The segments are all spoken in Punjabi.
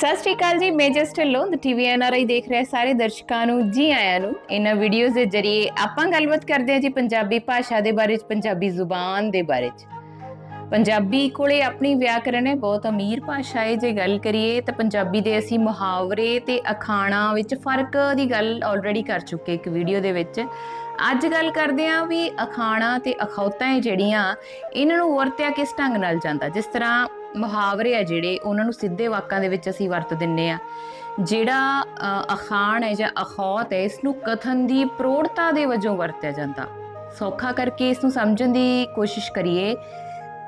ਸਤਿ ਸ਼੍ਰੀ ਅਕਾਲ ਜੀ, ਮੈਂ ਜਸਟ ਢਿੱਲੋਂ ਦ ਟੀਵੀ ਐਨਆਰਆਈ ਦੇਖ ਰਹੇ ਸਾਰੇ ਦਰਸ਼ਕਾਂ ਨੂੰ, ਜੀ ਆਇਆਂ ਨੂੰ। ਇਹਨਾਂ ਵੀਡੀਓਜ਼ ਦੇ ਜ਼ਰੀਏ ਆਪਾਂ ਗੱਲਬਾਤ ਕਰਦੇ ਹਾਂ ਜੀ ਪੰਜਾਬੀ ਭਾਸ਼ਾ ਦੇ ਬਾਰੇ ਚ, ਪੰਜਾਬੀ ਜ਼ੁਬਾਨ ਦੇ ਬਾਰੇ ਚ। ਪੰਜਾਬੀ ਕੋਲੇ ਆਪਣੀ ਵਿਆਕਰਨ ਹੈ, ਬਹੁਤ ਅਮੀਰ ਭਾਸ਼ਾ ਹੈ, ਜੇ ਗੱਲ ਕਰੀਏ ਤਾਂ ਪੰਜਾਬੀ ਦੇ ਅਸੀਂ ਮੁਹਾਵਰੇ ਤੇ ਅਖਾਣਾਂ ਵਿੱਚ ਫ਼ਰਕ ਦੀ ਗੱਲ ਆਲਰੇਡੀ ਕਰ ਚੁੱਕੇ ਇੱਕ ਵੀਡੀਓ ਦੇ ਵਿੱਚ। ਅੱਜ ਗੱਲ ਕਰਦੇ ਹਾਂ ਵੀ ਅਖਾਣਾ ਤੇ ਅਖੌਤਾਂ ਹੈ ਜਿਹੜੀਆਂ ਇਹਨਾਂ ਨੂੰ ਵਰਤਿਆ ਕਿਸ ਢੰਗ ਨਾਲ ਜਾਂਦਾ? ਜਿਸ ਤਰ੍ਹਾਂ ਮੁਹਾਵਰੇ ਆ ਜਿਹੜੇ, ਉਹਨਾਂ ਨੂੰ ਸਿੱਧੇ ਵਾਕਾਂ ਦੇ ਵਿੱਚ ਅਸੀਂ ਵਰਤ ਦਿੰਨੇ ਆ। ਜਿਹੜਾ ਅਖਾਣ ਹੈ ਜਾਂ ਅਖੌਤ ਹੈ ਇਸ ਨੂੰ ਕਥਨ ਦੀ ਪ੍ਰੋੜਤਾ ਦੇ ਵਜੋਂ ਵਰਤਿਆ ਜਾਂਦਾ। ਸੌਖਾ ਕਰਕੇ ਇਸ ਨੂੰ ਸਮਝਣ ਦੀ ਕੋਸ਼ਿਸ਼ ਕਰੀਏ,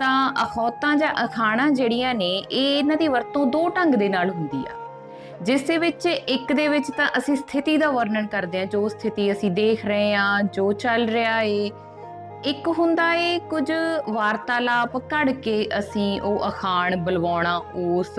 ਤਾਂ ਅਖੌਤਾਂ ਜਾਂ ਅਖਾਣਾਂ ਜਿਹੜੀਆਂ ਨੇ, ਇਹ ਇਹਨਾਂ ਦੀ ਵਰਤੋਂ ਦੋ ਢੰਗ ਦੇ ਨਾਲ ਹੁੰਦੀ ਆ। ਜਿਸ ਦੇ ਵਿੱਚ ਇੱਕ ਦੇ ਵਿੱਚ ਤਾਂ ਅਸੀਂ ਸਥਿਤੀ ਦਾ ਵਰਣਨ ਕਰਦੇ ਹਾਂ ਜੋ ਸਥਿਤੀ ਅਸੀਂ ਦੇਖ ਰਹੇ ਹਾਂ ਜੋ ਚੱਲ ਰਿਹਾ ਏ ਇੱਕ ਹੁੰਦਾ ਏ ਕੁਝ ਵਾਰਤਾਲਾਪ ਘੜ ਕੇ ਅਸੀਂ ਉਹ ਅਖਾਣ ਬਲਵਾਉਣਾ, ਉਸ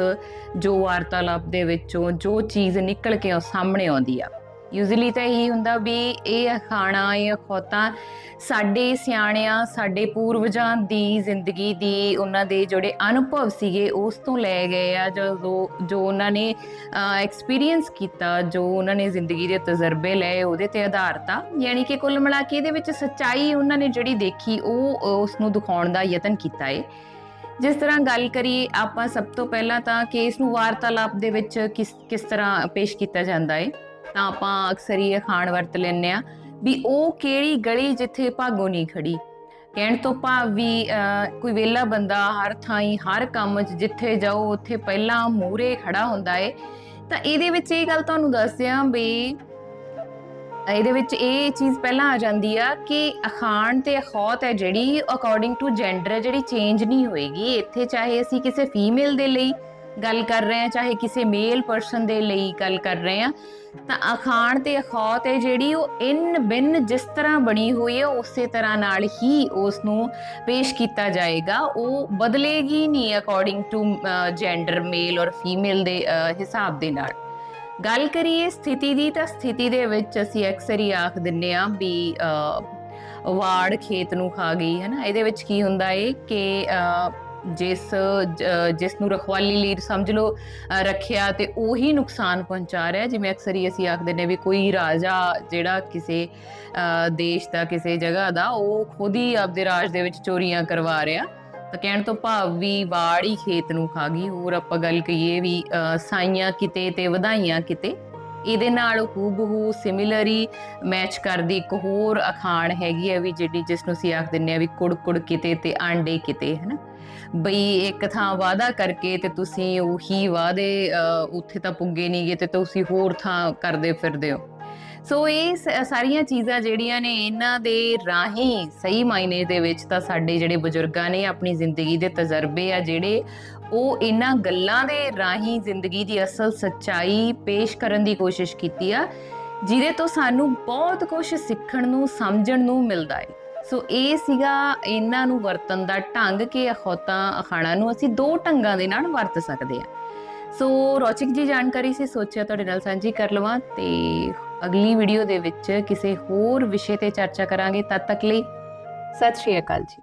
ਜੋ ਵਾਰਤਾਲਾਪ ਦੇ ਵਿੱਚੋਂ ਜੋ ਚੀਜ਼ ਨਿਕਲ ਕੇ ਉਹ ਸਾਹਮਣੇ ਆਉਂਦੀ ਆ। ਯੂਜ਼ਲੀ ਤਾਂ ਇਹੀ ਹੁੰਦਾ ਵੀ ਇਹ ਅਖਾਣਾ, ਇਹ ਅਖੌਤਾਂ ਸਾਡੇ ਸਿਆਣਿਆਂ, ਸਾਡੇ ਪੂਰਵਜਾਂ ਦੀ ਜ਼ਿੰਦਗੀ ਦੀ ਉਹਨਾਂ ਦੇ ਜਿਹੜੇ ਅਨੁਭਵ ਸੀਗੇ, ਉਸ ਤੋਂ ਲੈ ਗਏ ਆ ਜੋ ਜੋ ਉਹਨਾਂ ਨੇ ਐਕਸਪੀਰੀਅੰਸ ਕੀਤਾ, ਜੋ ਉਹਨਾਂ ਨੇ ਜ਼ਿੰਦਗੀ ਦੇ ਤਜਰਬੇ ਲਏ, ਉਹਦੇ ਤੇ ਆਧਾਰਿਤ ਆ ਯਾਨੀ ਕਿ ਕੁੱਲ ਮਿਲਾ ਕੇ ਇਹਦੇ ਵਿੱਚ ਸੱਚਾਈ ਉਹਨਾਂ ਨੇ ਜਿਹੜੀ ਦੇਖੀ, ਉਹ ਉਸ ਨੂੰ ਦਿਖਾਉਣ ਦਾ ਯਤਨ ਕੀਤਾ ਏ। ਜਿਸ ਤਰ੍ਹਾਂ ਗੱਲ ਕਰੀਏ ਆਪਾਂ ਸਭ ਤੋਂ ਪਹਿਲਾਂ ਤਾਂ ਕੇਸ ਨੂੰ ਵਾਰਤਾਲਾਪ ਦੇ ਵਿੱਚ ਕਿਸ ਕਿਸ ਤਰ੍ਹਾਂ ਪੇਸ਼ ਕੀਤਾ ਜਾਂਦਾ ਏ। ਤਾਂ ਆਪਾਂ ਅਕਸਰ ਹੀ ਇਹ ਖਾਣ ਵਰਤ ਲੈਂਦੇ ਆ ਵੀ ਉਹ ਕਿਹੜੀ ਗਲੀ ਜਿੱਥੇ ਭਾਗੋ ਨਹੀਂ ਖੜੀ। ਕਹਿਣ ਤੋਂ ਭਾਵ ਵੀ ਕੋਈ ਵੇਲਾ ਬੰਦਾ ਹਰ ਥਾਈ, ਹਰ ਕੰਮ 'ਚ ਜਿੱਥੇ ਜਾਓ, ਉੱਥੇ ਪਹਿਲਾਂ ਮੂਰੇ ਖੜਾ ਹੁੰਦਾ ਏ। ਤਾਂ ਇਹਦੇ ਵਿੱਚ ਇਹ ਗੱਲ ਤੁਹਾਨੂੰ ਦੱਸਦੇ ਆ ਵੀ ਇਹਦੇ ਵਿੱਚ ਇਹ ਚੀਜ਼ ਪਹਿਲਾਂ ਆ ਜਾਂਦੀ ਆ ਕਿ ਅਖਾਣ ਤੇ ਅਖੌਤ ਹੈ ਜਿਹੜੀ ਅਕੋਰਡਿੰਗ ਟੂ ਜੈਂਡਰ ਜਿਹੜੀ ਚੇਂਜ ਨਹੀਂ ਹੋਏਗੀ। ਇੱਥੇ ਚਾਹੇ ਅਸੀਂ ਕਿਸੇ ਫੀਮੇਲ ਦੇ ਲਈ ਗੱਲ ਕਰ ਰਹੇ ਹਾਂ, ਚਾਹੇ ਕਿਸੇ ਮੇਲ ਪਰਸਨ ਦੇ ਲਈ ਗੱਲ ਕਰ ਰਹੇ ਹਾਂ, ਤਾਂ ਅਖਾਣ ਤੇ ਅਖੌਤ ਹੈ ਜਿਹੜੀ ਉਹ ਇਨ ਬਿਨ ਜਿਸ ਤਰ੍ਹਾਂ ਬਣੀ ਹੋਈ ਹੈ, ਉਸੇ ਤਰ੍ਹਾਂ ਨਾਲ ਹੀ ਉਸ ਨੂੰ ਪੇਸ਼ ਕੀਤਾ ਜਾਏਗਾ। ਉਹ ਬਦਲੇਗੀ ਨਹੀਂ ਅਕੋਰਡਿੰਗ ਟੂ ਜੈਂਡਰ ਮੇਲ ਔਰ ਫੀਮੇਲ ਦੇ ਹਿਸਾਬ ਦੇ ਨਾਲ। ਗੱਲ ਕਰੀਏ ਸਥਿਤੀ ਦੀ, ਤਾਂ ਸਥਿਤੀ ਦੇ ਵਿੱਚ ਅਸੀਂ ਅਕਸਰ ਹੀ ਆਖ ਦਿੰਨੇ ਆ ਵੀ ਵਾੜ ਖੇਤ ਨੂੰ ਖਾ ਗਈ ਹੈ ਨਾ ਇਹਦੇ ਵਿੱਚ ਕੀ ਹੁੰਦਾ ਏ ਕਿ ਜਿਸ ਜਿਸ ਨੂੰ ਰਖਵਾਲੀ ਲਈ ਸਮਝ ਲਓ ਰੱਖਿਆ ਤੇ ਉਹੀ ਨੁਕਸਾਨ ਪਹੁੰਚਾ ਰਿਹਾ। ਜਿਵੇਂ ਅਕਸਰ ਹੀ ਅਸੀਂ ਆਖਦੇ ਨੇ ਵੀ ਕੋਈ ਰਾਜਾ ਜਿਹੜਾ ਕਿਸੇ ਦੇਸ਼ ਦਾ, ਕਿਸੇ ਜਗ੍ਹਾ ਦਾ, ਉਹ ਖੁਦ ਹੀ ਆਪਦੇ ਰਾਜ ਦੇ ਵਿੱਚ ਚੋਰੀਆਂ ਕਰਵਾ ਰਿਹਾ। ਤਾਂ ਕਹਿਣ ਤੋਂ ਭਾਵ ਵੀ ਵਾੜ ਹੀ ਖੇਤ ਨੂੰ ਖਾ ਗਈ। ਹੋਰ ਆਪਾਂ ਗੱਲ ਕਹੀਏ ਵੀ ਸਾਈਆਂ ਕਿਤੇ ਤੇ ਵਧਾਈਆਂ ਕਿਤੇ। ਇਹਦੇ ਨਾਲ ਹੂਬਹੂ ਸਿਮਿਲਰੀ ਮੈਚ ਕਰਦੀ ਇੱਕ ਹੋਰ ਅਖਾਣ ਹੈਗੀ ਹੈ ਵੀ ਜਿਹੜੀ ਜਿਸ ਨੂੰ ਅਸੀਂ ਆਖ ਦਿੰਨੇ ਆ ਵੀ ਕੁੜ ਕੁੜ ਕਿਤੇ ਤੇ ਆਂਡੇ ਕਿਤੇ ਹਨਾ? ਬਈ ਇੱਕ ਥਾਂ ਵਾਦਾ ਕਰਕੇ ਤੇ ਤੁਸੀਂ ਉਹੀ ਵਾਦੇ ਅਹ, ਉੱਥੇ ਤਾਂ ਪੁੱਗੇ ਨਹੀਂਗੇ ਤੇ ਤੁਸੀਂ ਹੋਰ ਥਾਂ ਕਰਦੇ ਫਿਰਦੇ ਹੋ। ਸੋ ਇਹ ਸ- ਸਾਰੀਆਂ ਚੀਜ਼ਾਂ ਜਿਹੜੀਆਂ ਨੇ ਇਹਨਾਂ ਦੇ ਰਾਹੀਂ ਸਹੀ ਮਾਇਨੇ ਦੇ ਵਿੱਚ ਤਾਂ ਸਾਡੇ ਜਿਹੜੇ ਬਜ਼ੁਰਗਾਂ ਨੇ ਆਪਣੀ ਜ਼ਿੰਦਗੀ ਦੇ ਤਜਰਬੇ ਆ ਜਿਹੜੇ ਉਹ ਇਹਨਾਂ ਗੱਲਾਂ ਦੇ ਰਾਹੀਂ ਜ਼ਿੰਦਗੀ ਦੀ ਅਸਲ ਸੱਚਾਈ ਪੇਸ਼ ਕਰਨ ਦੀ ਕੋਸ਼ਿਸ਼ ਕੀਤੀ ਆ, ਜਿਹਦੇ ਤੋਂ ਸਾਨੂੰ ਬਹੁਤ ਕੁਝ ਸਿੱਖਣ ਨੂੰ, ਸਮਝਣ ਨੂੰ ਮਿਲਦਾ ਹੈ ਸੋ ਇਹ ਸੀਗਾ ਇਹਨਾਂ ਨੂੰ ਵਰਤਣ ਦਾ ਢੰਗ ਕਿ ਅਖੌਤਾਂ, ਅਖਾਣਾਂ ਨੂੰ ਅਸੀਂ ਦੋ ਢੰਗਾਂ ਦੇ ਨਾਲ ਵਰਤ ਸਕਦੇ ਹਾਂ ਸੋ ਰੌਚਕ ਜੀ, ਜਾਣਕਾਰੀ ਸੀ ਸੋਚਿਆ ਤੁਹਾਡੇ ਨਾਲ ਸਾਂਝੀ ਕਰ ਲਵਾਂ ਤੇ ਅਗਲੀ ਵੀਡੀਓ ਦੇ ਵਿੱਚ ਕਿਸੇ ਹੋਰ ਵਿਸ਼ੇ ਤੇ ਚਰਚਾ ਕਰਾਂਗੇ। ਤਦ ਤੱਕ ਲਈ ਸਤਿ ਸ਼੍ਰੀ ਅਕਾਲ ਜੀ।